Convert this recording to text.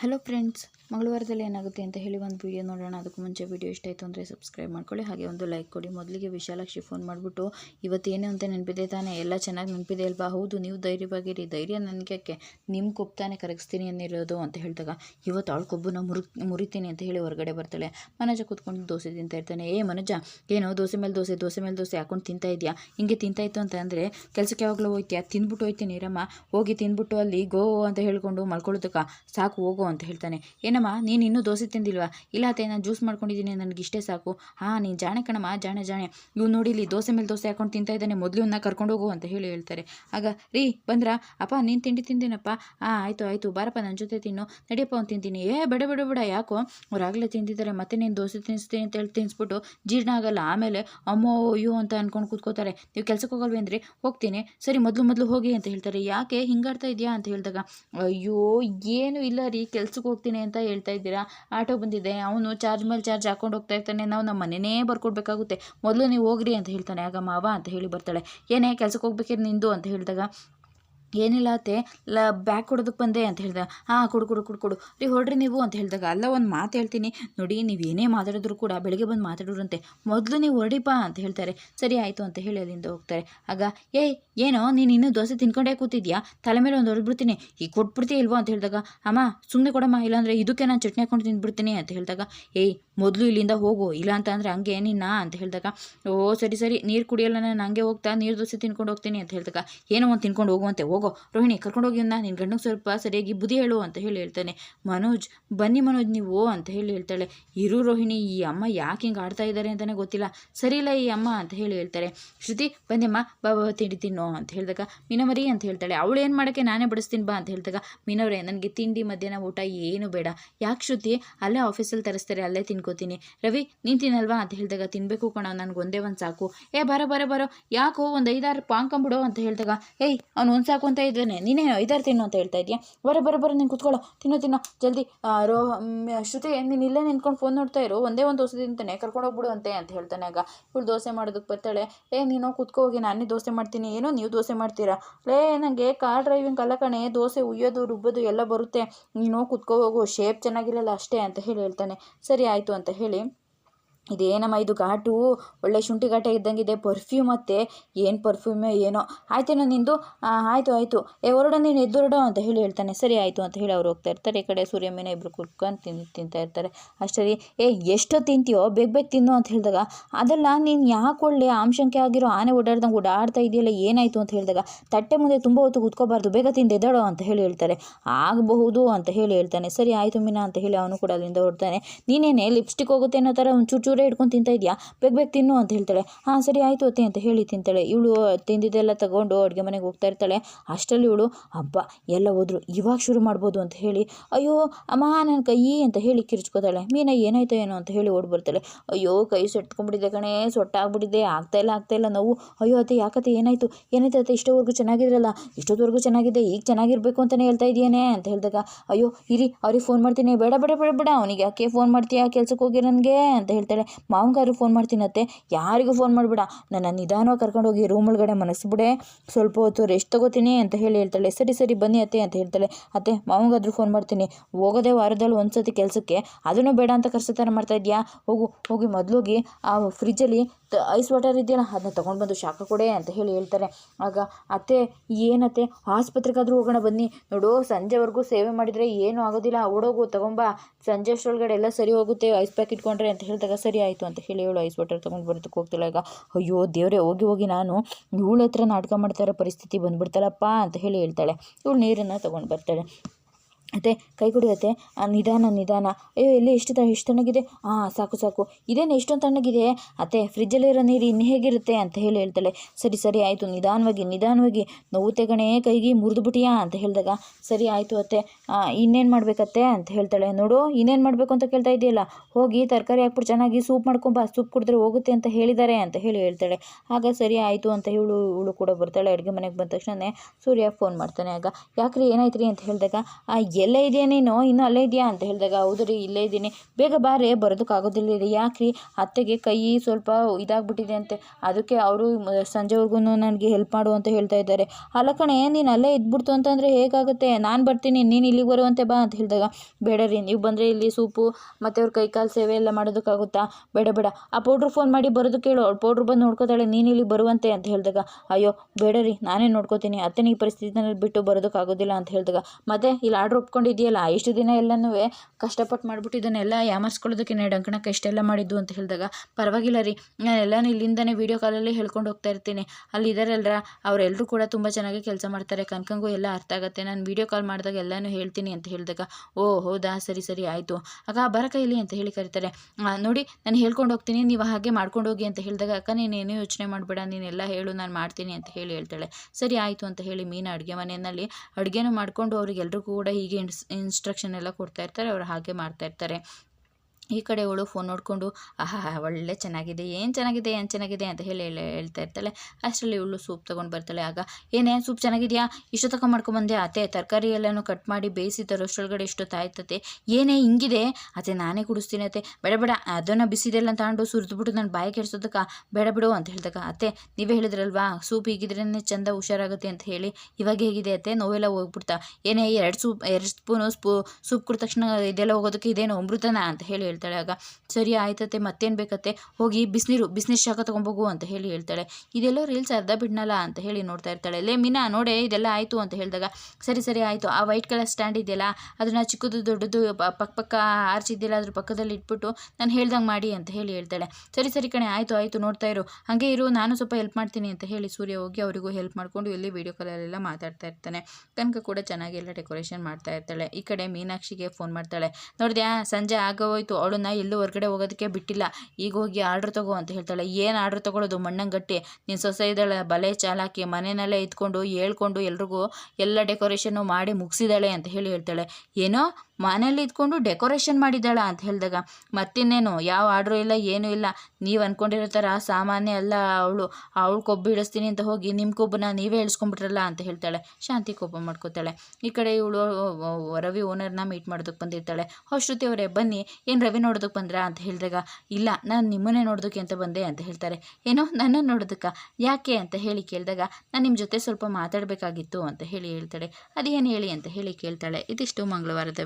Hello friends ಮಂಗಳವಾರದಲ್ಲಿ ಏನಾಗುತ್ತೆ ಅಂತ ಹೇಳಿ ಒಂದು ವೀಡಿಯೋ ನೋಡೋಣ. ಅದಕ್ಕೂ ಮುಂಚೆ ವೀಡಿಯೋ ಇಷ್ಟ ಆಯಿತು ಅಂದರೆ ಸಬ್ಸ್ಕ್ರೈಬ್ ಮಾಡ್ಕೊಳ್ಳಿ. ಹಾಗೆ ಒಂದು ಲೈಕ್ ಕೊಡಿ. ಮೊದಲಿಗೆ ವಿಶಾಲಾಕ್ಷಿ ಫೋನ್ ಮಾಡಿಬಿಟ್ಟು ಇವತ್ತೇನು ಅಂತ ನೆನಪಿದೆ ತಾನೇ? ಎಲ್ಲ ಚೆನ್ನಾಗಿ ನೆನಪಿದೆ ಅಲ್ವಾ? ಹೌದು, ನೀವು ಧೈರ್ಯವಾಗಿರಿ. ಧೈರ್ಯ ನನಗೆ ನಿಮ್ಮ ಕೊಪ್ತಾನೆ ಕರಗಿಸ್ತೀನಿ ಅನ್ನಿರೋದು, ಅಂತ ಹೇಳಿದಾಗ, ಇವತ್ತು ಅವಳು ಕೊಬ್ಬನ ಮುರಿ, ಮುರಿತೀನಿ ಅಂತ ಹೇಳಿ ಹೊರಗಡೆ ಬರ್ತಾಳೆ. ಮನೋಜ ಕೂತ್ಕೊಂಡು ದೋಸೆ ತಿಂತಾ ಇರ್ತಾನೆ. ಏ ಮನೋಜ, ಏನು ದೋಸೆ ಮೇಲೆ ದೋಸೆ ದೋಸೆ ಮೇಲೆ ದೋಸೆ ಹಾಕೊಂಡು ತಿಂತಾ ಇದೆಯಾ? ಹಿಂಗೆ ತಿಂತಾ ಇತ್ತು ಅಂತ ಅಂದರೆ, ಕೆಲಸಕ್ಕೆ ಯಾವಾಗಲೂ ಹೋಯ್ತೀಯಾ ತಿಂದ್ಬಿಟ್ಟು ಹೋಯ್ತೀನಿ ರಮ್ಮ. ಹೋಗಿ ತಿಂದ್ಬಿಟ್ಟು ಅಲ್ಲಿ ಗೋ ಅಂತ ಹೇಳ್ಕೊಂಡು ಮಲ್ಕೊಳ್ಳೋದಕ್ಕ ಸಾಕು, ಹೋಗೋ ಅಂತ ಹೇಳ್ತಾನೆ. ಏನಮ್ಮ ನೀನು ಇನ್ನೂ ದೋಸೆ ತಿಂದಿಲ್ವಾ? ಇಲ್ಲ ಅತ್ತೆ, ನಾನು ಜ್ಯೂಸ್ ಮಾಡ್ಕೊಂಡಿದ್ದೀನಿ ನನಗೆ ಇಷ್ಟೇ ಸಾಕು. ಹಾಂ, ನೀನು ಜಾಣೆ ಕಣಮ್ಮ, ಜಾಣೆ ಜಾಣೆ. ಇವ್ ನೋಡಿ ಇಲ್ಲಿ ದೋಸೆ ಮೇಲೆ ದೋಸೆ ಹಾಕೊಂಡು ತಿಂತಾ ಇದ್ದಾನೆ, ಮೊದಲು ಇವನ್ನ ಕರ್ಕೊಂಡು ಹೋಗು ಅಂತ ಹೇಳಿ ಹೇಳ್ತಾರೆ. ಆಗ, ರೀ, ಬಂದ್ರಾ? ಅಪ್ಪ, ನೀನು ತಿಂಡಿ ತಿಂದೇನಪ್ಪ? ಹಾಂ ಆಯಿತು ಆಯಿತು, ಬಾರಪ್ಪ ನನ್ನ ಜೊತೆ ತಿನ್ನು. ನಡಿಯಪ್ಪ, ಅವ್ನು ತಿಂತೀನಿ. ಏ, ಬೇಡ ಬೇಡ ಬೇಡ, ಯಾಕೋ? ಅವ್ರಾಗಲೇ ತಿಂದಿದ್ದಾರೆ ಮತ್ತೆ ನೀನು ದೋಸೆ ತಿನ್ನಿಸ್ತೀನಿ ಅಂತ ಹೇಳಿ ತಿನ್ನಿಸ್ಬಿಟ್ಟು ಜೀರ್ಣ ಆಗಲ್ಲ. ಆಮೇಲೆ ಅಮ್ಮೋ, ಅಯ್ಯೋ ಅಂತ ಅನ್ಕೊಂಡು ಕೂತ್ಕೋತಾರೆ. ನೀವು ಕೆಲಸಕ್ಕೆ ಹೋಗಲ್ವೇ ಅಂದರೆ? ಹೋಗ್ತೀನಿ. ಸರಿ, ಮೊದಲು ಮೊದಲು ಹೋಗಿ ಅಂತ ಹೇಳ್ತಾರೆ. ಯಾಕೆ ಹಿಂಗಾಡ್ತಾ ಇದೆಯಾ ಅಂತ ಹೇಳಿದಾಗ, ಅಯ್ಯೋ, ಏನು ಇಲ್ಲ ರೀ ಕೆಲ್ಸಕ್ಕೆ ಹೋಗ್ತೀನಿ ಅಂತ ಹೇಳ್ತಾ ಇದ್ದೀರಾ? ಆಟೋ ಬಂದಿದೆ. ಅವನು ಚಾರ್ಜ್ ಮೇಲೆ ಚಾರ್ಜ್ ಹಾಕೊಂಡು ಹೋಗ್ತಾ ಇರ್ತಾನೆ. ನಾವು ನಮ್ಮ ಮನೆಯೇ ಬರ್ಕೊಡ್ಬೇಕಾಗುತ್ತೆ. ಮೊದಲು ನೀವು ಹೋಗ್ರಿ ಅಂತ ಹೇಳ್ತಾನೆ. ಆಗ ಮಾವ ಅಂತ ಹೇಳಿ ಬರ್ತಾಳೆ. ಏನೇ ಕೆಲ್ಸಕ್ಕೆ ಹೋಗ್ಬೇಕಿದ್ರೆ ನಿಂದು ಅಂತ ಹೇಳಿದಾಗ ಏನಿಲ್ಲ ಅತ್ತೆ, ಲ ಬ್ಯಾಗ್ ಕೊಡೋದಕ್ಕೆ ಬಂದೆ ಅಂತ ಹೇಳಿದಾಗ ಹಾಂ, ಕೊಡು ಕೊಡು ಕೊಡು ಕೊಡು. ರೀ, ಹೊರಡ್ರಿ ನೀವು ಅಂತ ಹೇಳಿದಾಗ ಅಲ್ಲ, ಒಂದು ಮಾತು ಹೇಳ್ತೀನಿ. ನೋಡಿ, ನೀವು ಏನೇ ಮಾತಾಡಿದ್ರು ಕೂಡ ಬೆಳಗ್ಗೆ ಬಂದು ಮಾತಾಡೋರಂತೆ ಮೊದಲು ನೀವು ಹೊರಡಿಪ್ಪ ಅಂತ ಹೇಳ್ತಾರೆ. ಸರಿ, ಆಯಿತು ಅಂತ ಹೇಳಿ ಅಲ್ಲಿಂದ ಹೋಗ್ತಾರೆ. ಆಗ, ಏಯ್, ಏನೋ, ನೀನು ಇನ್ನೂ ದೋಸೆ ತಿನ್ಕೊಂಡೇ ಕೂತಿದ್ಯಾ? ತಲೆ ಮೇಲೆ ಒಂದು ಹೊರಡ್ಬಿಡ್ತೀನಿ. ಈಗ ಕೊಟ್ಬಿಡ್ತೀಯ ಇಲ್ವೋ ಅಂತ ಹೇಳಿದಾಗ, ಅಮ್ಮ ಸುಮ್ಮನೆ ಕೊಡಮ್ಮ, ಇಲ್ಲಾಂದರೆ ಇದಕ್ಕೆ ನಾನು ಚಟ್ನಿ ಹಾಕೊಂಡು ತಿಂದ್ಬಿಡ್ತೀನಿ ಅಂತ ಹೇಳಿದಾಗ, ಏಯ್, ಮೊದಲು ಇಲ್ಲಿಂದ ಹೋಗು. ಇಲ್ಲ ಅಂತ ಅಂದರೆ ಹಂಗೆ ನಿನ್ನ ಅಂತ ಹೇಳಿದಾಗ, ಓ, ಸರಿ ಸರಿ, ನೀರು ಕುಡಿಯಲ್ಲ ನಾನು, ಹಂಗೆ ಹೋಗ್ತಾ, ನೀರು ದೋಸೆ ತಿನ್ಕೊಂಡು ಹೋಗ್ತೀನಿ ಅಂತ ಹೇಳಿದಾಗ, ಏನೋ ಒಂದು ತಿನ್ಕೊಂಡು ಹೋಗುವಂತೆ, ಹೋಗೋ. ರೋಹಿಣಿ, ಕರ್ಕೊಂಡು ಹೋಗಿ ನಿನ್ನ ನಿನ್ ಗಂಡಗೆ ಸ್ವಲ್ಪ ಸರಿಯಾಗಿ ಬುದ್ಧಿ ಹೇಳು ಅಂತ ಹೇಳಿ ಹೇಳ್ತಾನೆ. ಮನೋಜ್, ಬನ್ನಿ ಮನೋಜ್ ನೀವು ಅಂತ ಹೇಳಿ ಹೇಳ್ತಾಳೆ. ಇರು ರೋಹಿಣಿ, ಈ ಅಮ್ಮ ಯಾಕೆ ಹಿಂಗೆ ಆಡ್ತಾ ಇದ್ದಾರೆ ಅಂತಲೇ ಗೊತ್ತಿಲ್ಲ. ಸರಿ ಇಲ್ಲ ಈ ಅಮ್ಮ ಅಂತ ಹೇಳಿ ಹೇಳ್ತಾರೆ. ಶ್ರುತಿ ಬನ್ನಿಮ್ಮ ಬಾ ಬಾ ತಿಂಡಿ ತಿನ್ನೋ ಅಂತ ಹೇಳಿದಾಗ ಮೀನವರಿ ಅಂತ ಹೇಳ್ತಾಳೆ. ಅವಳು ಏನು ಮಾಡೋಕ್ಕೆ ನಾನೇ ಬಡಿಸ್ತೀನಿ ಬಾ ಅಂತ ಹೇಳಿದಾಗ ಮೀನವರೇ, ನನಗೆ ತಿಂಡಿ, ಮಧ್ಯಾಹ್ನ ಊಟ ಏನು ಬೇಡ. ಯಾಕೆ ಶ್ರುತಿ? ಅಲ್ಲೇ ಆಫೀಸಲ್ಲಿ ತರಿಸ್ತಾರೆ, ಅಲ್ಲೇ ತಿನ್ಕೋತೀನಿ. ರವಿ, ನೀನು ತಿನ್ನಲ್ವಾ ಅಂತ ಹೇಳಿದಾಗ ತಿನ್ನಬೇಕು ಕಣ, ನನಗೆ ಒಂದೇ ಒಂದು ಸಾಕು. ಏ, ಬರೋ ಬರೋ ಬರೋ. ಯಾಕೋ ಒಂದು ಐದಾರು ಪಾಂಕೊಂಬಿಡು ಅಂತ ಹೇಳಿದಾಗ, ಏಯ್, ಅವ್ನು ಒಂದು ಸಾಕು ಅಂತ ಇದ್ದಾನೆ. ನೀನೇ ಐದಾರು ತಿನ್ನು ಅಂತ ಹೇಳ್ತಾ ಇದೆಯಾ? ಬರ, ಬರೋ ಬರೋ, ನೀನು ಕುತ್ಕೊಳ್ಳೋ. ತಿನ್ನೋ ತಿನ್ನೋ. ಜಲ್ದಿ ರೋ ಶ್ರುತಿ, ನೀನು ಇಲ್ಲೇ ನಿಂತ್ಕೊಂಡು ಫೋನ್ ನೋಡ್ತಾ ಇರು. ಒಂದೇ ಒಂದು ದೋಸೆ ತಿಂತಾನೆ. ಕರ್ಕೊಂಡು ಹೋಗ್ಬಿಡು ಅಂತೆ ಅಂತ ಹೇಳ್ತಾನೆ ಆಗ. ಇವಳು ದೋಸೆ ಮಾಡೋದಕ್ಕೆ ಬರ್ತಾಳೆ. ಏ, ನೀನು ಕುತ್ಕೋಗಿ ನಾನೇ ದೋಸೆ ಮಾಡ್ತೀನಿ. ಏನೋ? ನೀವು ದೋಸೆ ಮಾಡ್ತೀರಾ? ಲೇ ನನಗೆ ಕಾರ್ ಡ್ರೈವಿಂಗ್ ಅಲ್ಲ ಕಣೆ. ದೋಸೆ ಉಯ್ಯೋದು, ರುಬ್ಬೋದು ಎಲ್ಲ ಬರುತ್ತೆ. ನೀನು ಕುತ್ಕೋ ಹೋಗು. ಶೇಪ್ ಚೆನ್ನಾಗಿರಲ್ಲ ಅಷ್ಟೇ ಅಂತ ಹೇಳಿ ಹೇಳ್ತಾನೆ. ಸರಿ, ಆಯಿತು ಅಂತ ಹೇಳಿ. ಇದೇನಮ್ಮ ಇದು ಘಾಟು, ಒಳ್ಳೆ ಶುಂಠಿ ಘಾಟ ಇದ್ದಂಗಿದೆ ಪರ್ಫ್ಯೂಮ್ ಮತ್ತೆ ಏನು ಪರ್ಫ್ಯೂಮೇ ಏನೋ. ಆಯ್ತೇನೋ ನಿಂದು? ಆಯಿತು ಆಯಿತು. ಏ ಹೊರಡ ನೀನು ಎದ್ದು ಹೊರಡು ಅಂತ ಹೇಳಿ ಹೇಳ್ತಾನೆ. ಸರಿ, ಆಯಿತು ಅಂತ ಹೇಳಿ ಅವ್ರು ಹೋಗ್ತಾ ಇರ್ತಾರೆ. ಈ ಕಡೆ ಸೂರ್ಯ ಮೀನ ಇಬ್ಬರು ಕುತ್ಕೊಂಡು ತಿನ್, ತಿಂತಾ ಇರ್ತಾರೆ. ರೀ. ಏ, ಎಷ್ಟು ತಿಂತೀಯೋ, ಬೇಗ ಬೇಗ ತಿನ್ನು ಅಂತ ಹೇಳಿದಾಗ. ಅದೆಲ್ಲ, ನೀನು ಯಾಕೆ ಒಳ್ಳೆ ಆಂಶಂಕೆ ಆಗಿರೋ ಆನೆ ಓಡಾಡ್ದಂಗೆ ಓಡಾಡ್ತಾ ಇದೆಯಲ್ಲ, ಏನಾಯಿತು ಅಂತ ಹೇಳಿದಾಗ, ತಟ್ಟೆ ಮುಂದೆ ತುಂಬ ಹೊತ್ತು ಕೂತ್ಕೋಬಾರ್ದು, ಬೇಗ ತಿಂದು ಎದ್ದಾಡೋ ಅಂತ ಹೇಳಿ ಹೇಳ್ತಾರೆ. ಆಗಬಹುದು ಅಂತ ಹೇಳಿ ಹೇಳ್ತಾನೆ. ಸರಿ, ಆಯಿತು ಮೀನಾ ಅಂತ ಹೇಳಿ ಅವನು ಕೂಡ ಅಲ್ಲಿಂದ ಹೊರಡ್ತಾನೆ. ನೀನೇನೆ, ಲಿಪ್ಸ್ಟಿಕ್ ಹೋಗುತ್ತೆ ಅನ್ನೋ ಥರ ಒಂದು ಚೂರು ಚೂರೇ ಹಿಡ್ಕೊಂಡು ತಿಂತಾ ಇದೆಯಾ ಬೇಗ ಬೇಗ ತಿನ್ನು ಅಂತ ಹೇಳ್ತಾಳೆ. ಹಾಂ, ಸರಿ ಆಯಿತು ಅತ್ತೆ ಅಂತ ಹೇಳಿ ತಿಂತಾಳೆ. ಇವಳು ತಿಂದಿದ್ದೆಲ್ಲ ತಗೊಂಡು ಅಡುಗೆ ಮನೆಗೆ ಹೋಗ್ತಾ ಇರ್ತಾಳೆ. ಅಷ್ಟರಲ್ಲಿ ಇವಳು ಹಬ್ಬ ಎಲ್ಲ ಹೋದ್ರು. ಇವಾಗ ಶುರು ಮಾಡ್ಬೋದು ಅಂತ ಹೇಳಿ, ಅಯ್ಯೋ, ಅಮ್ಮ ನನ್ನ ಕೈ ಅಂತ ಹೇಳಿ ಕಿರ್ಚ್ಕೋತಾಳೆ. ಮೀನ, ಏನಾಯ್ತೋ ಏನೋ ಅಂತ ಹೇಳಿ ಓಡಿ ಬರ್ತಾಳೆ. ಅಯ್ಯೋ, ಕೈ ಸೆಟ್ಕೊಂಡ್ಬಿಟ್ಟಿದೆ ಕಣೇ, ಸೊಟ್ಟಾಗ್ಬಿಟ್ಟಿದೆ, ಆಗ್ತಾ ಇಲ್ಲ ಆಗ್ತಾ ಇಲ್ಲ ನೋವು. ಅಯ್ಯೋ, ಅತ್ತೆ, ಯಾಕತ್ತೆ, ಏನಾಯಿತು? ಏನಾಯ್ತು ಅತ್ತೆ, ಇಷ್ಟೋವರೆಗೂ ಚೆನ್ನಾಗಿರಲ್ಲ ಇಷ್ಟೊತ್ತವರೆಗೂ ಚೆನ್ನಾಗಿದೆ, ಈಗ ಚೆನ್ನಾಗಿರ್ಬೇಕು ಅಂತಲೇ ಹೇಳ್ತಾ ಇದೆಯೇನೆ ಅಂತ ಹೇಳಿದಾಗ, ಅಯ್ಯೋ, ಇರಿ, ಅವ್ರಿಗೆ ಫೋನ್ ಮಾಡ್ತೀನಿ. ಬೇಡ ಬೇಡ ಬೇಡ ಬೇಡ. ಅವನಿಗೆ ಯಾಕೆ ಫೋನ್ ಮಾಡ್ತೀಯಾ? ಕೆಲ್ಸಕ್ಕೆ ಹೋಗಿ ನನಗೆ, ಅಂತ ಹೇಳ್ತಾಳೆ. ಮಾವಂಗಾರು ಫೋನ್ ಮಾಡ್ತೀನತ್ತೆ ಯಾರಿಗೂ ಫೋನ್ ಮಾಡಿಬಿಡ. ನನ್ನ ನಿಧಾನವಾಗಿ ಕರ್ಕೊಂಡೋಗಿ ರೂಮ್ ಒಳಗಡೆ ಮನಸ್ಬಿಡೆ. ಸ್ವಲ್ಪ ಹೊತ್ತು ರೆಸ್ಟ್ ತಗೋತೀನಿ ಅಂತ ಹೇಳಿ ಹೇಳ್ತಾಳೆ. ಸರಿ ಸರಿ, ಬನ್ನಿ ಅತ್ತೆ ಅಂತ ಹೇಳ್ತಾಳೆ. ಅತ್ತೆ, ಮಾವಂಗಾದ್ರೂ ಫೋನ್ ಮಾಡ್ತೀನಿ. ಹೋಗೋದೇ ವಾರದಲ್ಲಿ ಒಂದು ಸತಿ ಕೆಲಸಕ್ಕೆ. ಅದನ್ನು ಬೇಡ ಅಂತ ಕರ್ಸೋ ಥರ ಮಾಡ್ತಾ ಇದೆಯಾ ಹೋಗು, ಹೋಗಿ ಮೊದಲೋಗಿ ಆ ಫ್ರಿಜ್ಜಲ್ಲಿ ಐಸ್ ವಾಟರ್ ಇದೆಯಲ್ಲ ಅದನ್ನ ತೊಗೊಂಡು ಬಂದು ಶಾಖ ಕೊಡೆ ಅಂತ ಹೇಳಿ ಹೇಳ್ತಾರೆ. ಆಗ ಅತ್ತೆ ಏನತ್ತೆ ಆಸ್ಪತ್ರೆಗಾದರೂ ಹೋಗೋಣ ಬನ್ನಿ. ನೋಡು, ಸಂಜೆವರೆಗೂ ಸೇವೆ ಮಾಡಿದರೆ ಏನೂ ಆಗೋದಿಲ್ಲ. ಓಡೋಗು, ತಗೊಂಬಾ. ಸಂಜೆ ಅಷ್ಟರೊಳಗಡೆ ಎಲ್ಲ ಸರಿ ಹೋಗುತ್ತೆ. ಐಸ್ ಪ್ಯಾಕ್ ಇಟ್ಕೊಂಡ್ರೆ ಅಂತ ಹೇಳಿದಾಗ ಸರಿ ಆಯಿತು ಅಂತ ಹೇಳಿ ಹೇಳು ಐಸ್ ವಾಟರ್ ತೊಗೊಂಡು ಬರೋದಕ್ಕೆ ಹೋಗ್ತಾಳೆ. ಈಗ ಅಯ್ಯೋ, ದೇವರೇ, ಹೋಗಿ ಹೋಗಿ ನಾನು ಇವಳ ಹತ್ರ ನಾಟಕ ಮಾಡ್ತಾ ಪರಿಸ್ಥಿತಿ ಬಂದ್ಬಿಡ್ತಾಳಪ್ಪ ಅಂತ ಹೇಳಿ ಹೇಳ್ತಾಳೆ. ಇವಳು ನೀರನ್ನು ತೊಗೊಂಡು ಬರ್ತಾಳೆ. ಅತ್ತೆ, ಕೈ ಕುಡಿಯತ್ತೆ ನಿಧಾನ ನಿಧಾನ. ಅಯ್ಯೋ, ಎಲ್ಲಿ ಎಷ್ಟು ತ, ಎಷ್ಟು ತಣ್ಣಗಿದೆ? ಹಾಂ ಸಾಕು ಸಾಕು. ಇದೇನು ಎಷ್ಟೊಂದು ತಣ್ಣಗಿದೆ? ಅತ್ತೆ ಫ್ರಿಜ್ಜಲ್ಲಿರೋ ನೀರು ಇನ್ನು ಹೇಗಿರುತ್ತೆ ಅಂತ ಹೇಳಿ ಹೇಳ್ತಾಳೆ. ಸರಿ ಸರಿ, ಆಯಿತು. ನಿಧಾನವಾಗಿ ನಿಧಾನವಾಗಿ. ನೋವು ತೆಗಣೆ, ಕೈಗೆ ಮುರಿದ್ಬಿಟ್ಟಿಯಾ ಅಂತ ಹೇಳಿದಾಗ, ಸರಿ, ಆಯಿತು ಅತ್ತೆ. ಇನ್ನೇನು ಮಾಡಬೇಕತ್ತೆ ಅಂತ ಹೇಳ್ತಾಳೆ. ನೋಡು, ಇನ್ನೇನು ಮಾಡಬೇಕು ಅಂತ ಕೇಳ್ತಾ ಇದೆಯಲ್ಲ? ಹೋಗಿ ತರಕಾರಿ ಹಾಕ್ಬಿಟ್ಟು ಚೆನ್ನಾಗಿ ಸೂಪ್ ಮಾಡ್ಕೊಂಬಾ ಸೂಪ್ ಕುಡಿದ್ರೆ ಹೋಗುತ್ತೆ ಅಂತ ಹೇಳಿದ್ದಾರೆ ಅಂತ ಹೇಳಿ ಹೇಳ್ತಾಳೆ. ಆಗ ಸರಿ, ಆಯಿತು ಅಂತ ಹೇಳು ಇವಳು ಕೂಡ ಬರ್ತಾಳೆ. ಅಡುಗೆ ಮನೆಗೆ ಬಂದ ತಕ್ಷಣ ಸೂರ್ಯ ಫೋನ್ ಮಾಡ್ತಾನೆ. ಆಗ, ಯಾಕ್ರಿ ಏನಾಯ್ತು ರೀ ಅಂತ ಹೇಳಿದಾಗ ಎಲ್ಲೇ ಇದೆಯಾ ನೀನು? ಇನ್ನೂ ಅಲ್ಲೇ ಇದೆಯಾ ಅಂತ ಹೇಳಿದಾಗ, ಹೌದು ರೀ, ಇಲ್ಲೇ ಇದ್ದೀನಿ ಬೇಗ ಬಾರೆ ಬರೋದಕ್ಕಾಗೋದಿಲ್ಲ ರೀ ಯಾಕೆ ರೀ. ಅತ್ತೆಗೆ ಕೈ ಸ್ವಲ್ಪ ಇದಾಗ್ಬಿಟ್ಟಿದೆ ಅಂತೆ. ಅದಕ್ಕೆ ಅವರು ಸಂಜೆವರೆಗೂ ನನಗೆ ಹೆಲ್ಪ್ ಮಾಡು ಅಂತ ಹೇಳ್ತಾ ಇದ್ದಾರೆ. ಅಲ್ಲ ಕಣೆ, ನೀನು ಅಲ್ಲೇ ಇದ್ಬಿಡ್ತು ಅಂತಂದರೆ ಹೇಗಾಗುತ್ತೆ? ನಾನು ಬರ್ತೀನಿ, ನೀನು ಇಲ್ಲಿಗೆ ಬರುವಂತೆ ಬಾ ಅಂತ ಹೇಳಿದಾಗ, ಬೇಡ ರೀ, ನೀವು ಬಂದರೆ ಇಲ್ಲಿ ಸೂಪು, ಮತ್ತು ಅವ್ರ ಕೈ ಕಾಲು ಸೇವೆ ಎಲ್ಲ ಮಾಡೋದಕ್ಕಾಗುತ್ತಾ? ಬೇಡ ಬೇಡ. ಆ ಪೌಡ್ರ್ ಫೋನ್ ಮಾಡಿ ಬರೋದು ಕೇಳು. ಅವ್ಳು ಪೌಡ್ರ್ ಬಂದು ನೋಡ್ಕೋತಾಳೆ, ನೀನು ಇಲ್ಲಿ ಬರುವಂತೆ ಅಂತ ಹೇಳಿದಾಗ, ಅಯ್ಯೋ, ಬೇಡ ರೀ, ನಾನೇ ನೋಡ್ಕೋತೀನಿ. ಅತ್ತೆ ಈ ಪರಿಸ್ಥಿತಿನಲ್ಲಿ ಬಿಟ್ಟು ಬರೋದಕ್ಕಾಗೋದಿಲ್ಲ ಅಂತ ಹೇಳಿದಾಗ, ಮತ್ತೆ ಇಲ್ಲಿ ಆರ್ಡ್ರ್ ಒಪ್ಕೊಂಡಿದೆಯಲ್ಲ ಇಷ್ಟು ದಿನ ಎಲ್ಲನೂ ಕಷ್ಟಪಟ್ಟು ಮಾಡ್ಬಿಟ್ಟು ಇದನ್ನೆಲ್ಲ ಯಾಮರ್ಸ್ಕೊಳ್ಳೋದಕ್ಕೆ ಡಂಕಣಕ್ಕೆ ಇಷ್ಟೆಲ್ಲ ಮಾಡಿದ್ದು ಅಂತ ಹೇಳಿದಾಗ, ಪರವಾಗಿಲ್ಲ ರೀ, ನಾನು ಎಲ್ಲನೂ ಇಲ್ಲಿಂದನೇ ವೀಡಿಯೋ ಕಾಲಲ್ಲಿ ಹೇಳ್ಕೊಂಡು ಹೋಗ್ತಾ ಇರ್ತೀನಿ. ಅಲ್ಲಿ ಇದ್ದಾರಲ್ರ ಅವರೆಲ್ಲರೂ ಕೂಡ ತುಂಬ ಚೆನ್ನಾಗಿ ಕೆಲಸ ಮಾಡ್ತಾರೆ. ಕನ್ಕಂಗು ಎಲ್ಲ ಅರ್ಥ ಆಗುತ್ತೆ. ನಾನು ವೀಡಿಯೋ ಕಾಲ್ ಮಾಡಿದಾಗ ಎಲ್ಲನೂ ಹೇಳ್ತೀನಿ ಅಂತ ಹೇಳಿದಾಗ, ಓ ಹೌದಾ? ಸರಿ ಸರಿ, ಆಯಿತು. ಆಗ ಬರಕ ಇಲ್ಲಿ ಅಂತ ಹೇಳಿ ಕರೀತಾರೆ. ನೋಡಿ, ನಾನು ಹೇಳ್ಕೊಂಡು ಹೋಗ್ತೀನಿ, ನೀವು ಹಾಗೆ ಮಾಡ್ಕೊಂಡು ಹೋಗಿ ಅಂತ ಹೇಳಿದಾಗ ಅಕ್ಕ, ನೀನೇನು ಯೋಚನೆ ಮಾಡಬೇಡ, ನೀನೆಲ್ಲ ಹೇಳು, ನಾನು ಮಾಡ್ತೀನಿ ಅಂತ ಹೇಳಿ ಹೇಳ್ತಾಳೆ. ಸರಿ, ಆಯಿತು ಅಂತ ಹೇಳಿ ಮೀನು ಅಡುಗೆ ಮನೆಯಲ್ಲಿ ಅಡುಗೆನೂ ಮಾಡಿಕೊಂಡು ಅವ್ರಿಗೆಲ್ಲರೂ ಕೂಡ ಹೀಗೆ ಇನ್ಸ್ ಇನ್ಸ್ಟ್ರಕ್ಷನ್ ಎಲ್ಲ ಕೊಡ್ತಾ ಇರ್ತಾರೆ ಅವ್ರು ಹಾಗೆ ಮಾಡ್ತಾ ಇರ್ತಾರೆ. ಈ ಕಡೆ ಅವಳು ಫೋನ್ ನೋಡಿಕೊಂಡು, ಆಹಾ, ಒಳ್ಳೆ ಚೆನ್ನಾಗಿದೆ, ಏನು ಚೆನ್ನಾಗಿದೆ ಏನು ಚೆನ್ನಾಗಿದೆ ಅಂತ ಹೇಳಿ ಹೇಳಿ, ಹೇಳ್ತಾ ಇರ್ತಾಳೆ. ಅಷ್ಟರಲ್ಲಿ ಇವಳು ಸೂಪ್ ತೊಗೊಂಡು ಬರ್ತಾಳೆ. ಆಗ, ಏನೇ ಸೂಪ್ ಚೆನ್ನಾಗಿದೆಯಾ? ಇಷ್ಟು ತಕ ಮಾಡ್ಕೊಂಬಂದೆ ಅತ್ತೆ, ತರಕಾರಿ ಎಲ್ಲನೂ ಕಟ್ ಮಾಡಿ ಬೇಯಿಸಿ ತರೋಷ್ಟೊಳಗಡೆ ಇಷ್ಟೊತ್ತು ಆಯ್ತತೆ ಏನೇ, ಹಿಂಗಿದೆ? ಅತ್ತೆ, ನಾನೇ ಕುಡಿಸ್ತೀನಿ ಅತ್ತೆ. ಬೇಡ ಬೇಡ, ಅದನ್ನು ಬಿಸಿದೆಲ್ಲ ತಗೊಂಡು ಸುರಿದ್ಬಿಟ್ಟು ನಾನು ಬಾಯಿ ಕೆಡ್ಸೋದಕ್ಕೆ. ಬೇಡ ಬಿಡು ಅಂತ ಹೇಳ್ದಾಗ ಅತ್ತೆ, ನೀವೇ ಹೇಳಿದ್ರಲ್ವಾ? ಸೂಪ್ ಹೀಗಿದ್ರೇ ಚಂದ ಹುಷಾರಾಗುತ್ತೆ ಅಂತ ಹೇಳಿ. ಇವಾಗ ಹೇಗಿದೆ ಅತ್ತೆ? ನೋವೆಲ್ಲ ಹೋಗ್ಬಿಡ್ತಾ. ಏನೇ, ಎರಡು ಸೂಪ್ ಎರಡು ಸ್ಪೂನು ಸ್ಪೂ ಸೂಪ್ ಕುಡಿದ ತಕ್ಷಣ ಇದೆಲ್ಲ ಹೋಗೋದಕ್ಕೆ ಇದೇನು ಅಮೃತನ? ಅಂತ ಹೇಳಿ ಹೇಳ್ತಾಳೆ, ಆಗ ಸರಿ ಆಯ್ತತೆ ಮತ್ತೇನು ಬೇಕತ್ತೆ? ಹೋಗಿ ಬಿಸಿನೀರು ಬಿಸಿನೀರು ಶಾಖ ತೊಗೊಂಬೋಗು ಅಂತ ಹೇಳಿ ಹೇಳ್ತಾಳೆ. ಇದೆಲ್ಲ ರೀಲ್ಸ್ ಅರ್ಧ ಬಿಡ್ನಲ್ಲ ಅಂತ ಹೇಳಿ ನೋಡ್ತಾ ಇರ್ತಾಳೆ. ಲೇ ಮೀನಾ, ನೋಡೆ, ಇದೆಲ್ಲ ಆಯಿತು ಅಂತ ಹೇಳಿದಾಗ, ಸರಿ ಸರಿ ಆಯಿತು, ಆ ವೈಟ್ ಕಲರ್ ಸ್ಟ್ಯಾಂಡ್ ಇದೆಯಲ್ಲ, ಅದನ್ನು ಚಿಕ್ಕದು ದೊಡ್ಡದು ಪಕ್ಕ ಪಕ್ಕ ಆರ್ಚ್ ಇದೆಯಲ್ಲ, ಅದ್ರ ಪಕ್ಕದಲ್ಲಿ ಇಟ್ಬಿಟ್ಟು ನಾನು ಹೇಳ್ದಂಗೆ ಮಾಡಿ ಅಂತ ಹೇಳಿ ಹೇಳ್ತಾಳೆ. ಸರಿ ಸರಿ ಕಣೆ, ಆಯಿತು ಆಯಿತು, ನೋಡ್ತಾ ಇರು. ಹಾಗೆ ಇರು, ನಾನು ಸ್ವಲ್ಪ ಹೆಲ್ಪ್ ಮಾಡ್ತೀನಿ ಅಂತ ಹೇಳಿ ಸೂರ್ಯ ಹೋಗಿ ಅವರಿಗೂ ಹೆಲ್ಪ್ ಮಾಡಿಕೊಂಡು ಇಲ್ಲಿ ವೀಡಿಯೋ ಕಾಲಲ್ಲೆಲ್ಲ ಮಾತಾಡ್ತಾ ಇರ್ತಾನೆ. ಕನಕ ಕೂಡ ಚೆನ್ನಾಗಿ ಎಲ್ಲ ಡೆಕೋರೇಷನ್ ಮಾಡ್ತಾ ಇರ್ತಾಳೆ. ಈ ಕಡೆ ಮೀನಾಕ್ಷಿಗೆ ಫೋನ್ ಮಾಡ್ತಾಳೆ. ನೋಡಿದ್ಯಾ, ಸಂಜೆ ಆಗೋಯ್ತು ಅವಳನ್ನ ಎಲ್ಲೂ ಹೊರಗಡೆ ಹೋಗೋದಕ್ಕೆ ಬಿಟ್ಟಿಲ್ಲ. ಈಗ ಹೋಗಿ ಆರ್ಡ್ರ್ ತಗೋ ಅಂತ ಹೇಳ್ತಾಳೆ. ಏನು ಆರ್ಡ್ರ್ ತಗೊಳ್ಳೋದು ಮಣ್ಣಂಗಟ್ಟಿ? ನೀನು ಇದ್ದಾಳೆ ಬಲೆ ಚಾಲಾಕಿ ಮನೆಯಲ್ಲೇ ಇದ್ಕೊಂಡು ಹೇಳ್ಕೊಂಡು ಎಲ್ರಿಗೂ ಎಲ್ಲ ಡೆಕೋರೇಷನ್ನು ಮಾಡಿ ಮುಗಿಸಿದಾಳೆ ಅಂತ ಹೇಳಿ ಹೇಳ್ತಾಳೆ. ಏನೋ ಮನೇಲಿ ಇದ್ಕೊಂಡು ಡೆಕೋರೇಷನ್ ಮಾಡಿದ್ದಾಳ ಅಂತ ಹೇಳಿದಾಗ, ಮತ್ತಿನ್ನೇನು? ಯಾವ ಆರ್ಡ್ರು ಇಲ್ಲ, ಏನೂ ಇಲ್ಲ. ನೀವು ಅಂದ್ಕೊಂಡಿರೋ ಥರ ಸಾಮಾನ್ಯ ಅಲ್ಲ ಅವಳು ಅವಳು ಕೊಬ್ಬು ಇಳಿಸ್ತೀನಿ ಅಂತ ಹೋಗಿ ನಿಮ್ಮ ಕೊಬ್ಬನ್ನ ನೀವೇ ಇಳಿಸ್ಕೊಂಡ್ಬಿಟ್ರಲ್ಲ ಅಂತ ಹೇಳ್ತಾಳೆ. ಶಾಂತಿ ಕೋಪ ಮಾಡ್ಕೋತಾಳೆ. ಈ ಕಡೆ ಇವಳು ರವಿ ಓನರ್ನ ಮೀಟ್ ಮಾಡೋದಕ್ಕೆ ಬಂದಿರ್ತಾಳೆ. ಹೋ ಅವರೇ, ಬನ್ನಿ. ಏನು ರವಿ ನೋಡೋದಕ್ಕೆ ಬಂದ್ರಾ? ಅಂತ ಹೇಳಿದಾಗ, ಇಲ್ಲ, ನಾನು ನಿಮ್ಮನ್ನೇ ನೋಡೋದಕ್ಕೆ ಅಂತ ಬಂದೆ ಅಂತ ಹೇಳ್ತಾರೆ. ಏನೋ ನನ್ನನ್ನು ನೋಡೋದಕ್ಕ? ಯಾಕೆ? ಅಂತ ಹೇಳಿ ಕೇಳಿದಾಗ, ನಾನು ನಿಮ್ಮ ಜೊತೆ ಸ್ವಲ್ಪ ಮಾತಾಡಬೇಕಾಗಿತ್ತು ಅಂತ ಹೇಳಿ ಹೇಳ್ತಾಳೆ. ಅದೇನು ಹೇಳಿ? ಅಂತ ಹೇಳಿ ಕೇಳ್ತಾಳೆ. ಇದಿಷ್ಟು ಮಂಗಳವಾರದ